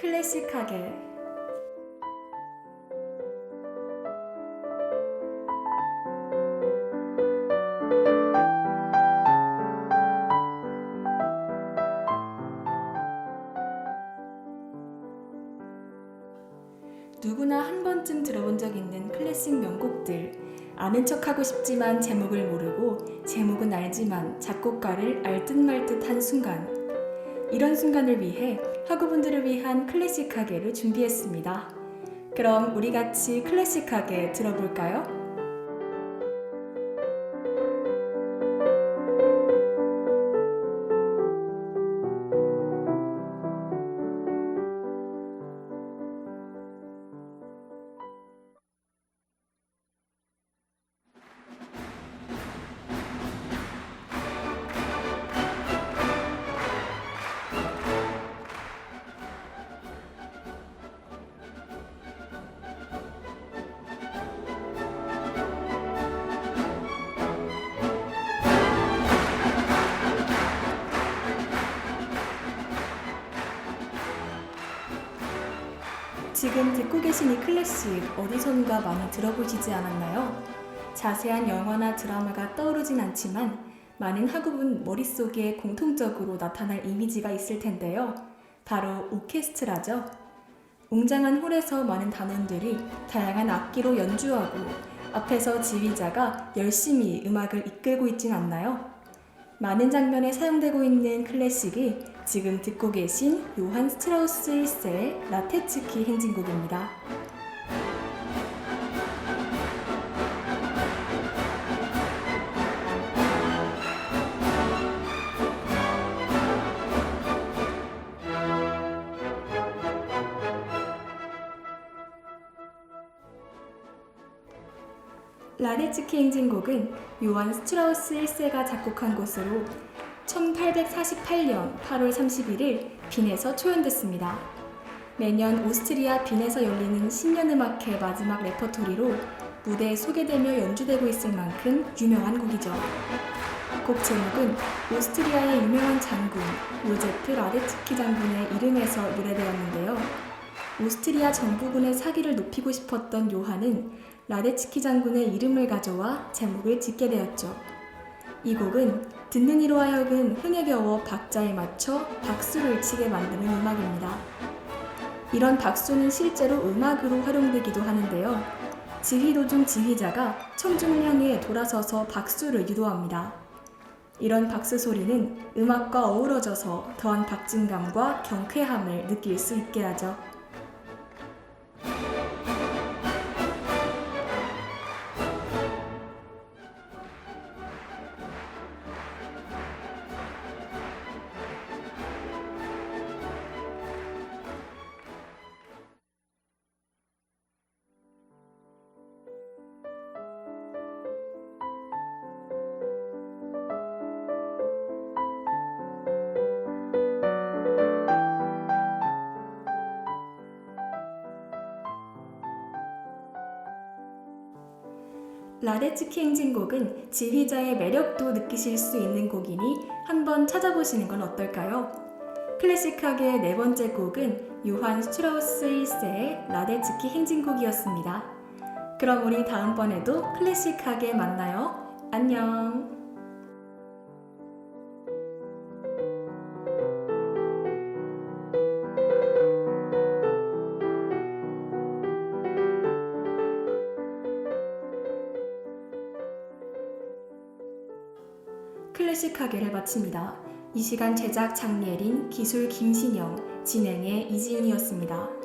클래식하게. 누구나 한 번쯤 들어본 적 있는 클래식 명곡들. 아는 척하고 싶지만 제목을 모르고 제목은 알지만 작곡가를 알듯 말듯한 순간 이런 순간을 위해 학우분들을 위한 클래식하게를 준비했습니다. 그럼 우리 같이 클래식하게 들어볼까요? 지금 듣고 계신 이 클래식 어디선가 많이 들어보시지 않았나요? 자세한 영화나 드라마가 떠오르진 않지만 많은 학우분 머릿속에 공통적으로 나타날 이미지가 있을 텐데요. 바로 오케스트라죠. 웅장한 홀에서 많은 단원들이 다양한 악기로 연주하고 앞에서 지휘자가 열심히 음악을 이끌고 있진 않나요? 많은 장면에 사용되고 있는 클래식이 지금 듣고 계신 요한 스트라우스 1세의 라테츠키 행진곡입니다. 라데츠키 행진곡은 요한 스트라우스 1세가 작곡한 것으로 1848년 8월 31일 빈에서 초연됐습니다. 매년 오스트리아 빈에서 열리는 신년음악회 마지막 레퍼토리로 무대에 소개되며 연주되고 있을 만큼 유명한 곡이죠. 곡 제목은 오스트리아의 유명한 장군 요제프 라데츠키 장군의 이름에서 유래되었는데요. 오스트리아 정부군의 사기를 높이고 싶었던 요한은 라데츠키 장군의 이름을 가져와 제목을 짓게 되었죠. 이 곡은 듣는 이로 하여금 흥에 겨워 박자에 맞춰 박수를 치게 만드는 음악입니다. 이런 박수는 실제로 음악으로 활용되기도 하는데요. 지휘 도 중 지휘자가 청중을 향해 돌아서서 박수를 유도합니다. 이런 박수 소리는 음악과 어우러져서 더한 박진감과 경쾌함을 느낄 수 있게 하죠. 라데츠키 행진곡은 지휘자의 매력도 느끼실 수 있는 곡이니 한번 찾아보시는 건 어떨까요? 클래식하게 네 번째 곡은 요한 스트라우스 1세의 라데츠키 행진곡이었습니다. 그럼 우리 다음번에도 클래식하게 만나요. 안녕! 클래식하게를 마칩니다. 이 시간 제작 장예린, 기술 김신영, 진행의 이지윤이었습니다.